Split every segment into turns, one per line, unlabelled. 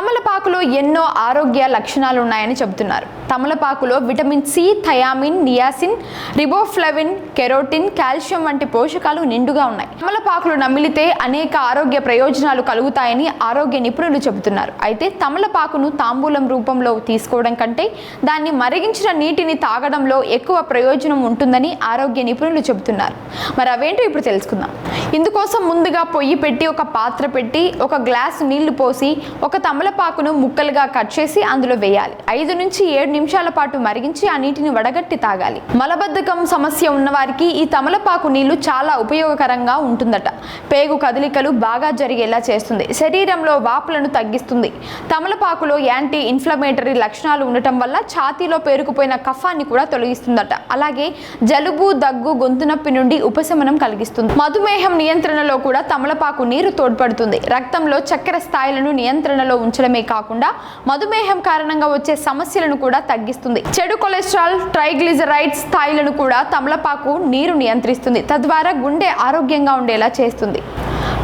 తమలపాకులో ఎన్నో ఆరోగ్య లక్షణాలు ఉన్నాయని చెబుతున్నారు. తమలపాకులో vitamin C thiamine niacin riboflavin carotene calcium వంటి పోషకాలు నిండుగా ఉన్నాయి. తమలపాకులు నమిలితే అనేక ఆరోగ్య ప్రయోజనాలు కలుగుతాయని ఆరోగ్య నిపుణులు చెబుతున్నారు. అయితే తమలపాకును తాంబూలం రూపంలో తీసుకోవడం కంటే దాన్ని మరిగించిన నీటిని తాగడంలో ఎక్కువ ప్రయోజనం ఉంటుందని ఆరోగ్య నిపుణులు చెబుతున్నారు. మరి అవేంటో ఇప్పుడు తెలుసుకుందాం. ఇందుకోసం ముందుగా పొయ్యి పెట్టి ఒక పాత్ర పెట్టి ఒక గ్లాసు నీళ్ళు పోసి ఒక తమలపాకును ముక్కలుగా కట్ చేసి అందులో వేయాలి. ఐదు నుంచి ఏడు నిమిషాల పాటు మరిగించి ఆ నీటిని వడగట్టి తాగాలి. మలబద్ధకం సమస్య ఉన్నవారికి ఈ తమలపాకు నీళ్ళు చాలా ఉపయోగకరంగా ఉంటుందట. పేగు కదలికలు బాగా జరిగేలా చేస్తుంది. శరీరంలో వాపులను తగ్గిస్తుంది. తమలపాకులో యాంటీ ఇన్ఫ్లమేటరీ లక్షణాలు ఉండటం వల్ల ఛాతీలో పేరుకుపోయిన కఫాన్ని కూడా తొలగిస్తుందట. అలాగే జలుబు దగ్గు గొంతు నొప్పి నుండి ఉపశమనం కలిగిస్తుంది. మధుమేహం నియంత్రణలో కూడా తమలపాకు నీరు తోడ్పడుతుంది. రక్తంలో చక్కెర స్థాయిలను నియంత్రణలో ఉంచ తగ్గించడమే కాకుండా మధుమేహం కారణంగా వచ్చే సమస్యలను కూడా తగ్గిస్తుంది. చెడు కొలెస్ట్రాల్ ట్రైగ్లిజరైడ్ స్థాయిలను కూడా తమలపాకు నీరు నియంత్రిస్తుంది. తద్వారా గుండె ఆరోగ్యంగా ఉండేలా చేస్తుంది.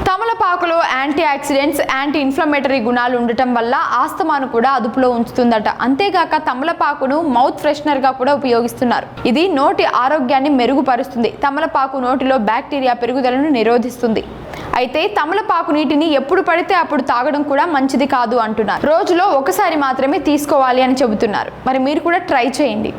తమలపాకులో యాంటీ ఆక్సిడెంట్స్ యాంటీ ఇన్ఫ్లమేటరీ గుణాలు ఉండటం వల్ల ఆస్తమాను కూడా అదుపులో ఉంచుతుందట. అంతేగాక తమలపాకును మౌత్ ఫ్రెషనర్గా కూడా ఉపయోగిస్తున్నారు. ఇది నోటి ఆరోగ్యాన్ని మెరుగుపరుస్తుంది. తమలపాకు నోటిలో బ్యాక్టీరియా పెరుగుదలను నిరోధిస్తుంది. అయితే తమలపాకు నీటిని ఎప్పుడు పడితే అప్పుడు తాగడం కూడా మంచిది కాదు అంటున్నారు. రోజులో ఒకసారి మాత్రమే తీసుకోవాలి అని చెబుతున్నారు. మరి మీరు కూడా ట్రై చేయండి.